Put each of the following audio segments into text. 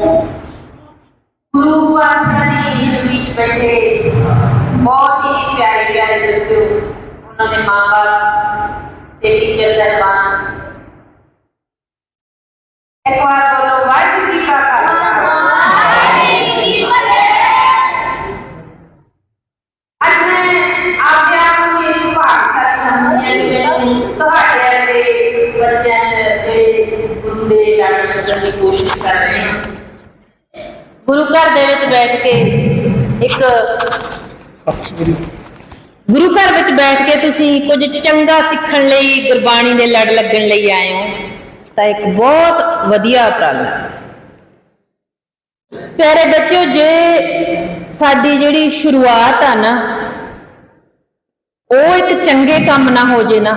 ਗੁਰੂ ਪਾਤਸ਼ਾਹ ਦੀ ਜੁਗੀ ਚ ਬੈਠੇ ਬਹੁਤ ਹੀ ਪਿਆਰੇ ਪਿਆਰੇ ਬੱਚੇ, ਉਹਨਾਂ ਦੇ ਮਾਂ-ਬਾਪ ਤੇ ਟੀਚਰ ਸਾਹਿਬਾਨ। ਇੱਕ ਵਾਰ ਬੋਲੋ, ਵਾਹਿਗੁਰੂ ਜੀ ਕਾ ਖਾਲਸਾ। ਅੱਜ ਮੈਂ ਆਪਦੇ ਆਪ ਨੂੰ ਇੱਕ ਭਾਗਸ਼ਾਲੀ ਸਮਝਦੀ ਹਾਂ ਕਿ ਮੈਂ ਤੁਹਾਡੇ ਵਰਗੇ ਬੱਚਿਆਂ 'ਚ ਜਿਹੜੇ ਗੁਰੂ ਦੇ ਲੜ ਲੱਗਣ ਦੀ ਕੋਸ਼ਿਸ਼ ਕਰ ਰਹੇ ਹਾਂ। ਗੁਰੂ ਘਰ ਦੇ ਵਿੱਚ ਬੈਠ ਕੇ ਇੱਕ ਗੁਰੂ ਘਰ ਵਿੱਚ ਬੈਠ ਕੇ ਤੁਸੀਂ ਕੁਝ ਚੰਗਾ ਸਿੱਖਣ ਲਈ ਗੁਰਬਾਣੀ ਦੇ ਲੜ ਲੱਗਣ ਲਈ ਆਏ ਹੋ, ਤਾਂ ਇੱਕ ਬਹੁਤ ਵਧੀਆ ਉਪਰਾਲਾ ਹੈ। ਪਿਆਰੇ ਬੱਚਿਓ, ਜੇ ਸਾਡੀ ਜਿਹੜੀ ਸ਼ੁਰੂਆਤ ਆ ਨਾ, ਉਹ ਇੱਕ ਚੰਗੇ ਕੰਮ ਨਾ ਹੋ ਜੇ ਨਾ,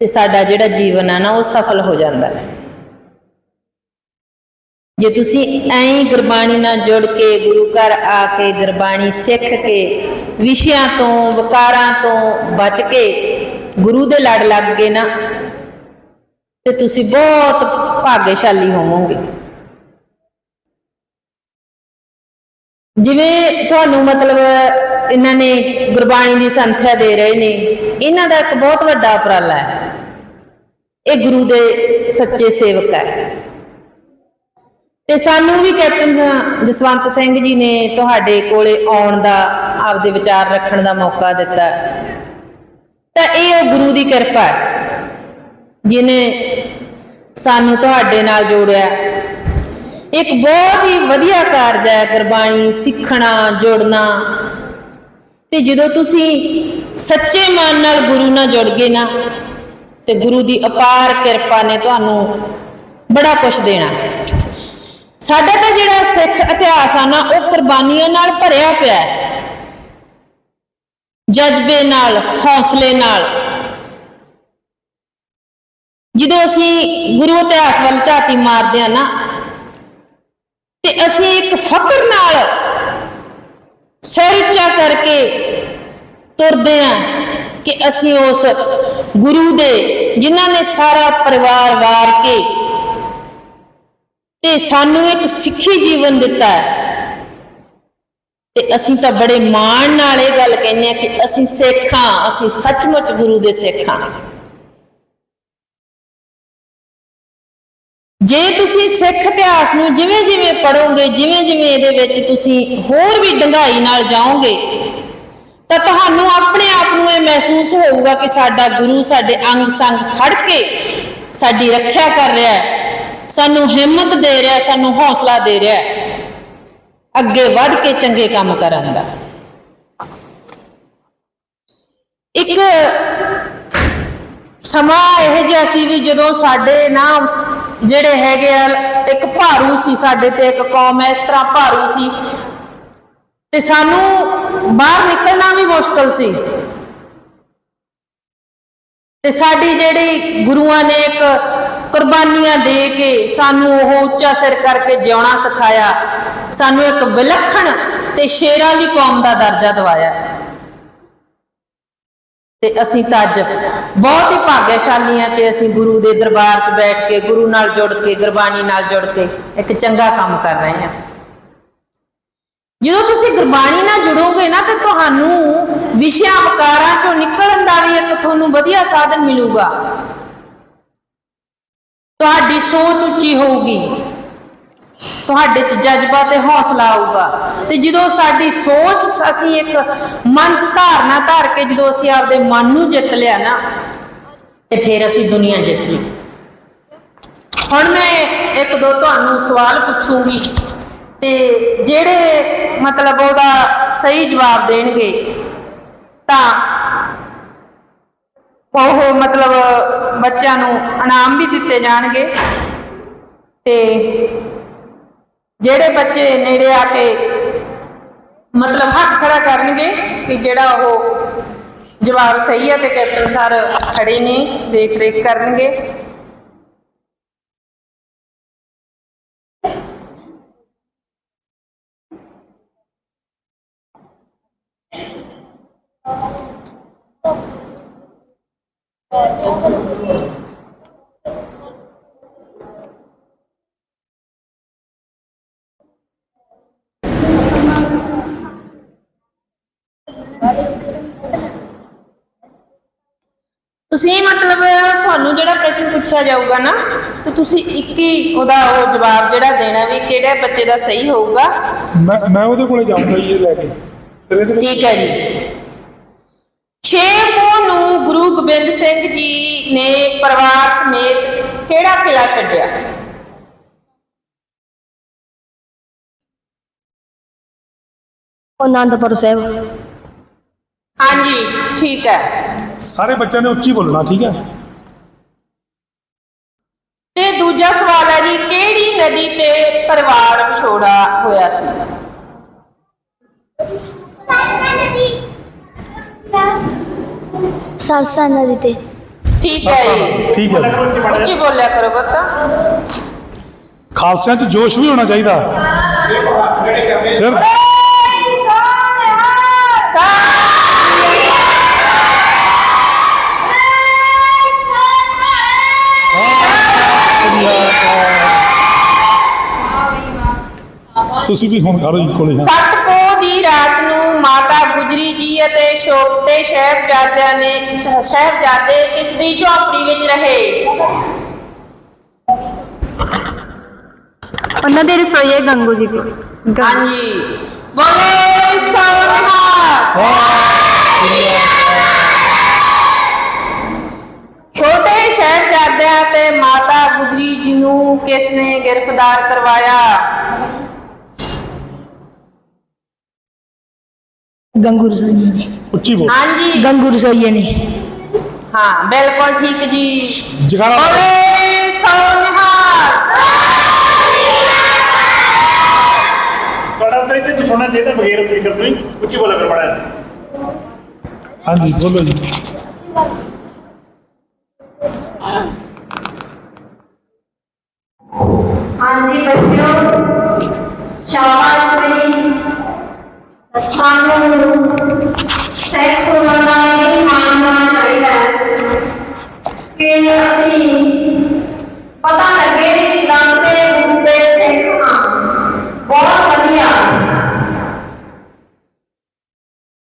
ਤੇ ਸਾਡਾ ਜਿਹੜਾ ਜੀਵਨ ਆ ਨਾ, ਉਹ ਸਫਲ ਹੋ ਜਾਂਦਾ ਹੈ। ਜੇ ਤੁਸੀਂ ਐਂ ਗੁਰਬਾਣੀ ਨਾਲ ਜੁੜ ਕੇ ਗੁਰੂ ਘਰ ਆ ਕੇ ਗੁਰਬਾਣੀ ਸਿੱਖ ਕੇ ਵਿਸ਼ਿਆਂ ਤੋਂ, ਵਿਕਾਰਾਂ ਤੋਂ ਬਚ ਕੇ ਗੁਰੂ ਦੇ ਲੜ ਲੱਗ ਗਏ ਨਾ, ਤੇ ਤੁਸੀਂ ਬਹੁਤ ਭਾਗਸ਼ਾਲੀ ਹੋਵੋਗੇ। ਜਿਵੇਂ ਤੁਹਾਨੂੰ ਮਤਲਬ ਇਹਨਾਂ ਨੇ ਗੁਰਬਾਣੀ ਦੀ ਸੰਥਿਆ ਦੇ ਰਹੇ ਨੇ, ਇਹਨਾਂ ਦਾ ਇੱਕ ਬਹੁਤ ਵੱਡਾ ਉਪਰਾਲਾ ਹੈ। ਇਹ ਗੁਰੂ ਦੇ ਸੱਚੇ ਸੇਵਕ ਹੈ। ਤੇ ਸਾਨੂੰ ਵੀ ਕੈਪਟਨ ਜ- ਜਸਵੰਤ ਸਿੰਘ ਜੀ ਨੇ ਤੁਹਾਡੇ ਕੋਲੇ ਆਉਣ ਦਾ, ਆਪਦੇ ਵਿਚਾਰ ਰੱਖਣ ਦਾ ਮੌਕਾ ਦਿੱਤਾ। ਤਾਂ ਇਹ ਉਹ ਗੁਰੂ ਦੀ ਕਿਰਪਾ ਹੈ ਜਿਨੇ ਸਾਨੂੰ ਤੁਹਾਡੇ ਨਾਲ ਜੋੜਿਆ। ਇੱਕ ਬਹੁਤ ਹੀ ਵਧੀਆ ਕਾਰਜ ਹੈ ਗੁਰਬਾਣੀ ਸਿੱਖਣਾ, ਜੁੜਨਾ। ਤੇ ਜਦੋਂ ਤੁਸੀਂ ਸੱਚੇ ਮਨ ਨਾਲ ਗੁਰੂ ਨਾਲ ਜੁੜ ਗਏ ਨਾ, ਤੇ ਗੁਰੂ ਦੀ ਅਪਾਰ ਕਿਰਪਾ ਨੇ ਤੁਹਾਨੂੰ ਬੜਾ ਕੁਝ ਦੇਣਾ ਹੈ। ਸਾਡਾ ਤਾਂ ਜਿਹੜਾ ਸਿੱਖ ਇਤਿਹਾਸ ਆ ਨਾ, ਉਹ ਕੁਰਬਾਨੀਆਂ ਨਾਲ ਭਰਿਆ ਪਿਆ ਹੈ। ਜਜ਼ਬੇ ਨਾਲ, ਹੌਸਲੇ ਨਾਲ। ਜਦੋਂ ਅਸੀਂ ਗੁਰੂ ਇਤਿਹਾਸ ਵੱਲ ਝਾਤੀ ਮਾਰਦੇ ਆ ਨਾ, ਤੇ ਅਸੀਂ ਇੱਕ ਫਕਰ ਨਾਲ ਸਿਰ ਉੱਚਾ ਕਰਕੇ ਤੁਰਦੇ ਆ ਕਿ ਅਸੀਂ ਉਸ ਗੁਰੂ ਦੇ, ਜਿਨ੍ਹਾਂ ਨੇ ਸਾਰਾ ਪਰਿਵਾਰ ਵਾਰ ਕੇ ਤੇ ਸਾਨੂੰ ਇੱਕ ਸਿੱਖੀ ਜੀਵਨ ਦਿੱਤਾ ਹੈ। ਤੇ ਅਸੀਂ ਤਾਂ ਬੜੇ ਮਾਣ ਨਾਲ ਇਹ ਗੱਲ ਕਹਿੰਦੇ ਆ ਕਿ ਅਸੀਂ ਸਿੱਖ ਹਾਂ, ਅਸੀਂ ਸੱਚਮੁੱਚ ਗੁਰੂ ਦੇ ਸਿੱਖ ਹਾਂ। ਜੇ ਤੁਸੀਂ ਸਿੱਖ ਇਤਿਹਾਸ ਨੂੰ ਜਿਵੇਂ ਜਿਵੇਂ ਪੜੋਗੇ ਜਿਵੇਂ ਜਿਵੇਂ ਇਹਦੇ ਵਿੱਚ ਤੁਸੀਂ ਹੋਰ ਵੀ ਡੰਗਾਈ ਨਾਲ ਜਾਓਗੇ, ਤਾਂ ਤੁਹਾਨੂੰ ਆਪਣੇ ਆਪ ਨੂੰ ਇਹ ਮਹਿਸੂਸ ਹੋਊਗਾ ਕਿ ਸਾਡਾ ਗੁਰੂ, ਸਾਡੇ ਅੰਗ ਸੰਗ ਖੜ ਕੇ ਸਾਡੀ ਰੱਖਿਆ ਕਰ ਰਿਹਾ ਹੈ। ਸਾਨੂੰ ਹਿੰਮਤ ਦੇ ਰਿਹਾ, ਸਾਨੂੰ ਹੌਸਲਾ ਦੇ ਰਿਹਾ ਅੱਗੇ ਵੱਧ ਕੇ ਚੰਗੇ ਕੰਮ ਕਰਨ ਦਾ। ਇੱਕ ਸਮਾਂ ਇਹ ਜਿਹਾ ਸੀ ਵੀ ਜਦੋਂ ਸਾਡੇ ਨਾ ਜਿਹੜੇ ਹੈਗੇ ਆ, ਇੱਕ ਭਾਰੂ ਸੀ ਸਾਡੇ ਤੇ, ਇੱਕ ਕੌਮ ਇਸ ਤਰ੍ਹਾਂ ਭਾਰੂ ਸੀ ਤੇ ਸਾਨੂੰ ਬਾਹਰ ਨਿਕਲਣਾ ਵੀ ਮੁਸ਼ਕਲ ਸੀ। ਤੇ ਸਾਡੀ ਜਿਹੜੀ ਗੁਰੂਆਂ ਨੇ ਇੱਕ ਕੁਰਬਾਨੀਆਂ ਦੇ ਕੇ ਸਾਨੂੰ ਉਹ ਉੱਚਾ ਸਿਰ ਕਰਕੇ ਜਿਉਣਾ ਸਿਖਾਇਆ। ਸਾਨੂੰ ਇੱਕ ਵਿਲੱਖਣ ਤੇ ਸ਼ੇਰਾਂ ਦੀ ਕੌਮ ਦਾ ਦਰਜਾ ਦਿਵਾਇਆ। ਤੇ ਅਸੀਂ ਤਾਂ ਅੱਜ ਬਹੁਤ ਹੀ ਭਾਗਿਆਸ਼ਾਲੀ ਹਾਂ ਕਿ ਅਸੀਂ ਗੁਰੂ ਦੇ ਦਰਬਾਰ 'ਚ ਬੈਠ ਕੇ, ਗੁਰੂ ਨਾਲ ਜੁੜ ਕੇ, ਗੁਰਬਾਣੀ ਨਾਲ ਜੁੜ ਕੇ ਇੱਕ ਚੰਗਾ ਕੰਮ ਕਰ ਰਹੇ ਹਾਂ। ਜਦੋਂ ਤੁਸੀਂ ਗੁਰਬਾਣੀ ਨਾਲ ਜੁੜੋਗੇ ਨਾ ਤੇ ਤੁਹਾਨੂੰ ਵਿਸ਼ਿਆਂ, ਵਕਾਰਾਂ 'ਚੋਂ ਨਿਕਲਣ ਦਾ ਵੀ ਇੱਕ ਤੁਹਾਨੂੰ ਵਧੀਆ ਸਾਧਨ ਮਿਲੂਗਾ। ਤੁਹਾਡੀ ਸੋਚ ਉੱਚੀ ਹੋਊਗੀ। ਤੁਹਾਡੇ 'ਚ ਜਜ਼ਬਾ ਤੇ ਹੌਸਲਾ ਆਊਗਾ। ਤੇ ਜਦੋਂ ਸਾਡੀ ਸੋਚ ਅਸੀਂ ਇੱਕ ਮਨ 'ਚ ਧਾਰਨਾ ਧਾਰ ਕੇ ਜਦੋਂ ਅਸੀਂ ਆਪਦੇ ਮਨ ਨੂੰ ਜਿੱਤ ਲਿਆ ਨਾ, ਤੇ ਫਿਰ ਅਸੀਂ ਦੁਨੀਆ ਜਿੱਤ ਲਈ। ਹੁਣ ਮੈਂ ਇੱਕ ਦੋ ਤੁਹਾਨੂੰ ਸਵਾਲ ਪੁੱਛੂੰਗੀ। ਤੇ ਜਿਹੜੇ ਮਤਲਬ ਉਹਦਾ ਸਹੀ ਜਵਾਬ ਦੇਣਗੇ, ਤਾਂ ਉਹ ਮਤਲਬ ਬੱਚਿਆਂ ਨੂੰ ਇਨਾਮ ਵੀ ਦਿੱਤੇ ਜਾਣਗੇ। ਤੇ ਜਿਹੜੇ ਬੱਚੇ ਨੇੜੇ ਆ ਕੇ ਮਤਲਬ ਹੱਥ ਖੜਾ ਕਰਨਗੇ ਕਿ ਜਿਹੜਾ ਉਹ ਜਵਾਬ ਸਹੀ ਹੈ ਤੇ ਕੈਪਟਨ ਸਰ ਖੜੇ ਨੇ ਦੇਖ ਰੇਖ ਕਰਨਗੇ। ਤੁਸੀਂ ਮਤਲਬ ਤੁਹਾਨੂੰ ਜਿਹੜਾ ਪ੍ਰਸ਼ਨ ਪੁੱਛਿਆ ਜਾਊਗਾ ਨਾ ਤੇ ਤੁਸੀਂ ਇੱਕ ਹੀ ਉਹਦਾ ਉਹ ਜਵਾਬ ਜਿਹੜਾ ਦੇਣਾ ਵੀ ਕਿਹੜੇ ਬੱਚੇ ਦਾ ਸਹੀ ਹੋਊਗਾ। ਮੈਂ ਮੈਂ ਉਹਦੇ ਕੋਲੇ ਜਾਊਂਗਾ ਇਹ ਲੈ ਕੇ। ਠੀਕ ਹੈ ਜੀ। 6 ਗੁਰੂ ਗੋਬਿੰਦ ਸਿੰਘ ਜੀ ਨੇ ਪਰਿਵਾਰ ਸਮੇਤ ਕਿਹੜਾ ਕਿਲਾ ਛੱਡਿਆ? ਆਨੰਦਪੁਰ ਸਾਹਿਬ। ਹਾਂਜੀ ਠੀਕ ਹੈ। ਸਾਰੇ ਬੱਚਿਆਂ ਨੇ ਉੱਚੀ ਬੋਲਣਾ ਠੀਕ ਹੈ? ਤੇ ਦੂਜਾ ਸਵਾਲ ਹੈ ਜੀ ਕਿਹੜੀ ਨਦੀ ਤੇ ਪਰਿਵਾਰ ਵਿਛੋੜਾ ਹੋਇਆ ਸੀ? ਸਰਸਾ ਨਦੀ ਤੇ। ਠੀਕ ਹੈ ਜੀ। ਠੀਕ ਹੈ। ਉੱਚੀ ਬੋਲਿਆ ਕਰੋ ਬੱਤਾ ਖਾਲਸਿਆਂ 'ਚ ਜੋਸ਼ ਵੀ ਹੋਣਾ ਚਾਹੀਦਾ। ਫਿਰ ਤੁਸੀਂ ਵੀ ਹੁਣ ਕਰੋ ਜੀ ਕੋਲੇ। ਹਾਂ। ਸੱਤ ਦੀ ਰਾਤ ਨੂੰ ਮਾਤਾ ਗੁਜਰੀ ਜੀ ਅਤੇ ਛੋਟੇ ਸਾਹਿਬਜ਼ਾਦਿਆਂ ਨੇ ਸਾਹਿਬਜ਼ਾਦੇ ਕਿਸ ਦੀ ਝੌਂਪੜੀ ਵਿੱਚ ਰਹੇ। ਉਹਨਾਂ ਦੇ ਰਸੋਈਏ ਗੰਗੂ ਜੀ ਕੋਲ ਹਾਂਜੀ। ਬੋਲੇ ਸੋਨਹਾ ਛੋਟੇ ਸਾਹਿਬਜ਼ਾਦਿਆਂ ਤੇ ਮਾਤਾ ਗੁਜਰੀ ਜੀ ਨੂੰ ਕਿਸ ਨੇ ਗ੍ਰਿਫਤਾਰ ਕਰਵਾਇਆ? ਗੰਗੂ ਰਸੋਈਏ ਨੇ। ਉੱਚੀ ਬੋਲ। ਹਾਂਜੀ। ਗੰਗੂ ਰਸੋਈਏ ਨੇ। ਹਾਂ ਬਿਲਕੁਲ ਠੀਕ ਜੀ। ਜਗਾਰਾ ਬੋਲੇ ਸੋਨਹਾ। ਤੁਹਾਡਾ ਉੱਤਰ ਇੱਥੇ ਸੁਣਨਾ ਚਾਹੀਦਾ ਬਗੈਰ ਫਿਕਰ ਤੋਂ ਹੀ ਉੱਚੀ ਬੋਲਿਆ ਕਰ ਬੜਾ ਹਾਂਜੀ ਬੋਲੋ ਜੀ। ਹਾਂਜੀ ਬੱਚਿਓ। ਸ਼ਾਬਾਸ਼। ਸਾਨੂੰ ਸਹਿਤ ਹੋਣ ਦਾ ਇਹ ਮਾਣ ਹੋਣਾ ਚਾਹੀਦਾ ਹੈ ਕਿ ਅਸੀਂ ਪਤਾ ਲੱਗੇ ਵੀ ਦਸਵੇਂ ਗੁਰੂ ਦੇ ਸਿੱਖ ਹਾਂ ਬਹੁਤ ਵਧੀਆ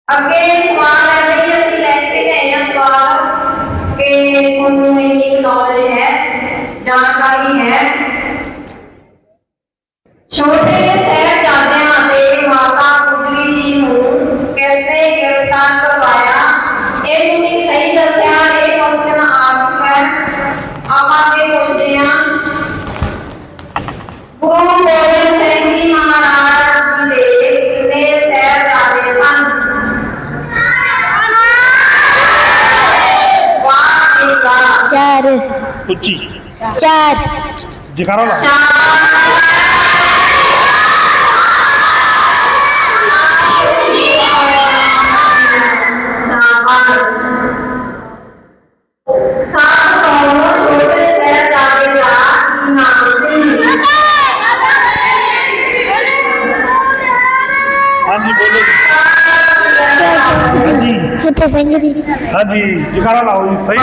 ਅੱਗੇ ਸਵਾਲ ਹੈ ਬਈ ਅਸੀਂ ਲੈ ਕੇ ਗਏ ਹਾਂ ਸਵਾਲ ਕਿ ਤੁਹਾਨੂੰ ਇੰਨੀ ਨੌਲੇਜ ਹੈ ਜਾਣਕਾਰੀ ਹੈ ਛੋਟੇ ਉੱਚੀ। ਸੀ ਹਾਂਜੀ ਬੋਲੋ ਜੀ। ਹਾਂਜੀ। ਫਤਿਹ ਸਿੰਘ ਜੀ। ਹਾਂਜੀ ਜਗਾਰਾ ਲਾਓ ਜੀ ਸਹੀ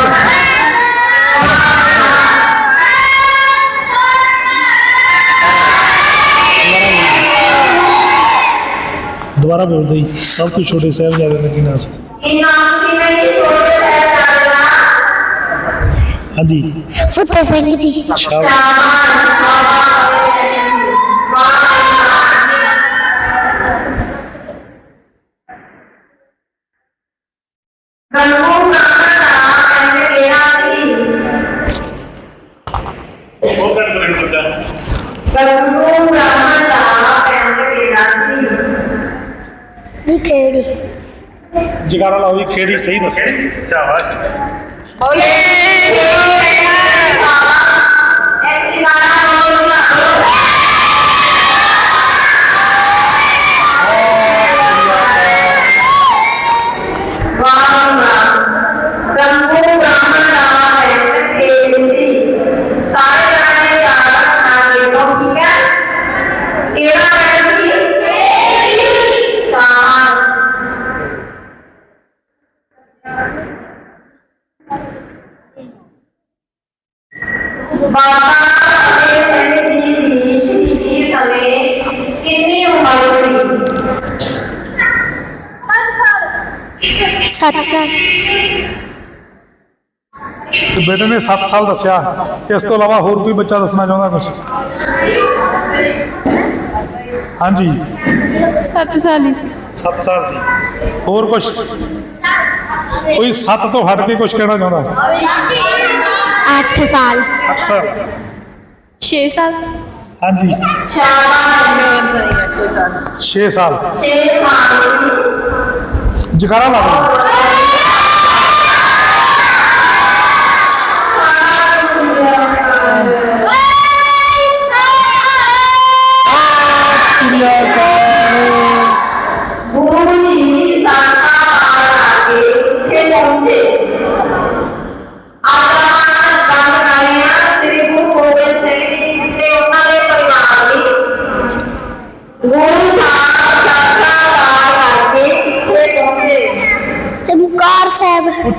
ਦੁਬਾਰਾ ਬੋਲ ਦੇ ਸਭ ਤੋਂ ਛੋਟੇ ਸਾਹਿਬਜ਼ਾਦੇ ਦਾ ਕੀ ਨਾਮ ਸੀ? ਕੀ ਨਾਮ ਸੀ ਮੇਰੇ ਛੋਟੇ ਸਾਹਿਬਜ਼ਾਦੇ ਦਾ? ਹਾਂਜੀ। ਫਤਿਹ ਸਿੰਘ ਜੀ। ਸ਼ਾਬਾਸ਼। ਜੀ ਕਿਹੜੀ? ਜਗਾਰਾ ਲਾਓ ਜੀ ਖੇੜੀ ਸਹੀ ਦੱਸੋ ਸ਼ਾਬਾਸ਼ ਬੋਲੇ ਇੱਕ ਜਨਾਰਾ ਬੋਲ ਵਾਹ ਸੀ ਸੱਤ ਸਾਲ ਬੇਟੇ ਨੇ 7 ਸਾਲ ਦੱਸਿਆ ਇਸ ਤੋਂ ਇਲਾਵਾ ਹੋਰ ਕੋਈ ਬੱਚਾ ਦੱਸਣਾ ਚਾਹੁੰਦਾ ਕੁਝ ਹਾਂਜੀ 7 ਸਾਲ ਹੀ ਸੀ 7 ਸਾਲ ਸੀ ਹੋਰ ਕੁਝ ਕੋਈ 7 ਤੋਂ ਹਟ ਕੇ ਕੁਝ ਕਹਿਣਾ ਚਾਹੁੰਦਾ 8 ਸਾਲ 8 ਸਾਲ 6 ਸਾਲ ਹਾਂਜੀ ਸ਼ਾਬਾਸ਼ 6 ਸਾਲ 6 ਸਾਲ ਜਕਾਰਾ ਲਾ Çıkaramadım.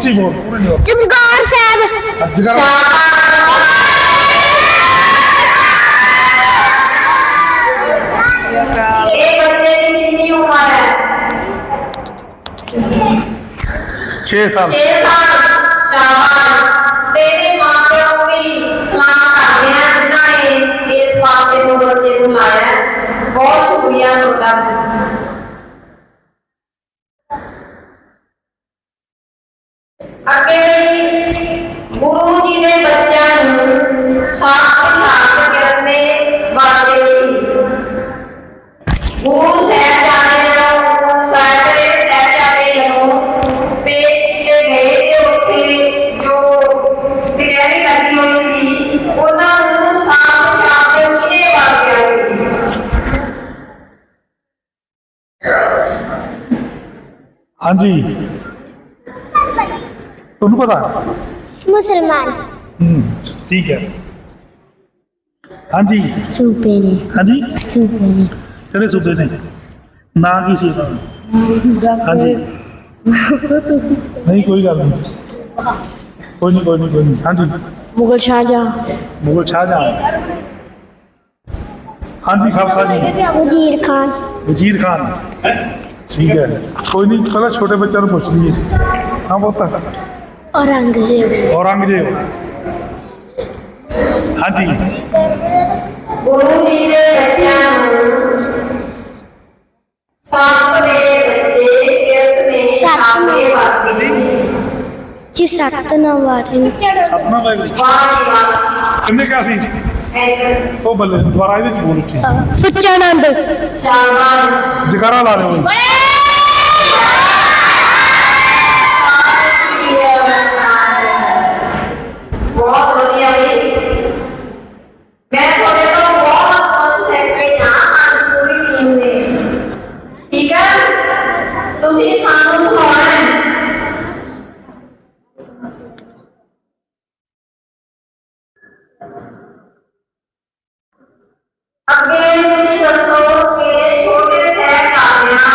ਉੱਚੀ ਬੋਲ ਪੂਰੀ ਬੋਲ ਚਮਕਾਰ ਸਾਹਿਬ ਜਕਾਰਾ ਇਹ ਬੱਚੇ ਦੀ ਕਿੰਨੀ ਉਮਰ ਹੈ 6 ਸਾਲ 6 ਸਾਲ ਸ਼ਾਬਾਸ਼ ਤੇਰੇ ਮਾਪਿਆਂ ਨੂੰ ਵੀ ਸਲਾਮ ਕਰਦੇ ਆ ਜਿਨ੍ਹਾਂ ਨੇ ਇਸ ਪਾਸੇ ਨੂੰ ਬੱਚੇ ਨੂੰ ਲਾਇਆ ਹੈ। ਬਹੁਤ ਸ਼ੁਕਰੀਆ ਤੁਹਾਡਾ ਹਾਂਜੀ। ਤੁਹਾਨੂੰ ਪਤਾ? ਮੁਸਲਮਾਨ। ਹੂੰ ਠੀਕ ਹੈ। ਹਾਂਜੀ। ਸੂਪੇ ਨੇ। ਹਾਂਜੀ? ਸੂਪੇ ਨੇ। ਕਿਹੜੇ ਸੂਬੇ ਨੇ? ਨਾਂ ਕੀ ਸੀ ਦਾ? ਹਾਂਜੀ। ਨਹੀਂ ਕੋਈ ਗੱਲ ਨਹੀਂ। ਕੋਈ ਨਹੀਂ ਕੋਈ ਨਹੀਂ ਕੋਈ ਨਹੀਂ। ਹਾਂਜੀ। ਮੁਗਲ ਸ਼ਾਹਜਹਾਂ। ਮੁਗਲ ਸ਼ਾਹਜਹਾਂ। ਹਾਂਜੀ ਖਾਲਸਾ ਜੀ। ਵਜ਼ੀਰ ਖਾਨ। ਵਜ਼ੀਰ ਖਾਨ। ਠੀਕ ਹੈ। ਕੋਈ ਨਹੀਂ ਪਹਿਲਾਂ ਛੋਟੇ ਬੱਚਿਆਂ ਨੂੰ ਪੁੱਛ ਲਈਏ। ਹਾਂ ਬਹੁਤ ਔਰੰਗਜ਼ੇਬ। ਔਰੰਗਜ਼ੇਬ। ਹਾਂਜੀ। ਗੁਰੂ ਜੀ ਦੇ ਬੱਚਿਆਂ ਨੂੰ ਸੱਪ ਦੇ ਬੱਚੇ ਕਿਸ ਨੇ ਸੱਪ ਸਾਹਮਣੇ ਵਾਪੇ ਸੀ ਜੀ ਸੱਤ ਨਵਾਰੇ ਸਤਨਾ ਵਾਹਿਗੁਰੂ ਵਾਹ ਜੀ ਵਾਹ। ਕਿੰਨੇ ਕਿਹਾ ਸੀ? ਉਹ ਬੱਲੇ ਦੁਬਾਰਾ ਇਹਦੇ ਚ ਬੋਲ ਉੱਚੀ ਸੁੱਚਾਨੰਦ ਸ਼ਾਬਾਸ਼। ਜਗਾਰਾ ਲਾ ਰਹੇ ਹੋ ਬਹੁਤ ਵਧੀਆ ਵੀ ਮੈਂ ਤੁਹਾਡੇ ਤੋਂ ਬਹੁਤ ਕੁਝ ਸਿੱਖ ਕੇ ਜਾਣਾ ਅੱਜ ਪੂਰੀ ਟੀਮ ਨੇ ਠੀਕ ਹੈ ਤੁਸੀਂ ਸਾਨੂੰ ਸੁਣਾਉਣਾ ਹੈ ਅੱਗੇ ਤੁਸੀਂ ਦੱਸੋ ਕਿ ਛੋਟੇ ਸਾਹਿਬਜ਼ਾਦਿਆਂ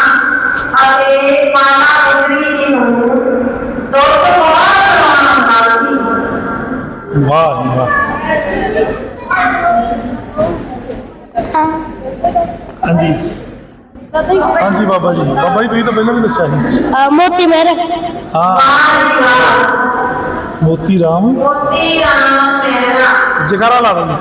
ਅਤੇ ਮਾਤਾ ਗੁਜਰੀ ਜੀ ਨੂੰ ਦੁੱਧ ਬਹੁਤ ਪਿਲਾਉਣਾ ਹੁੰਦਾ ਸੀ ਵਾਹ ਜੀ ਵਾਹ ਹਾਂਜੀ। ਹਾਂਜੀ ਬਾਬਾ ਜੀ। ਬਾਬਾ ਜੀ ਤੁਸੀਂ ਤਾਂ ਪਹਿਲਾਂ ਵੀ ਦੱਸਿਆ ਸੀ। ਮੋਤੀ ਮਹਿਰ। ਹਾਂ। ਵਾਹ ਜੀ ਵਾਹ ਮੋਤੀ ਰਾਮ। ਮੋਤੀ ਰਾਮ ਮਹਿਰਾ। ਜਗਾਰਾ ਲਾ ਦਿੰਦੇ।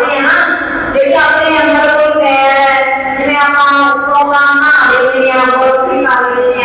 ਆਪਣੇ ਅੰਦਰ ਕੋਈ ਪੈਰ ਹੈ, ਜਿਵੇਂ ਆਪਾਂ ਪ੍ਰੋਗਰਾਮ ਨਾ ਦੇਖਦੇ ਆ ਬਸ ਵੀ ਕਰ ਲੈਂਦੇ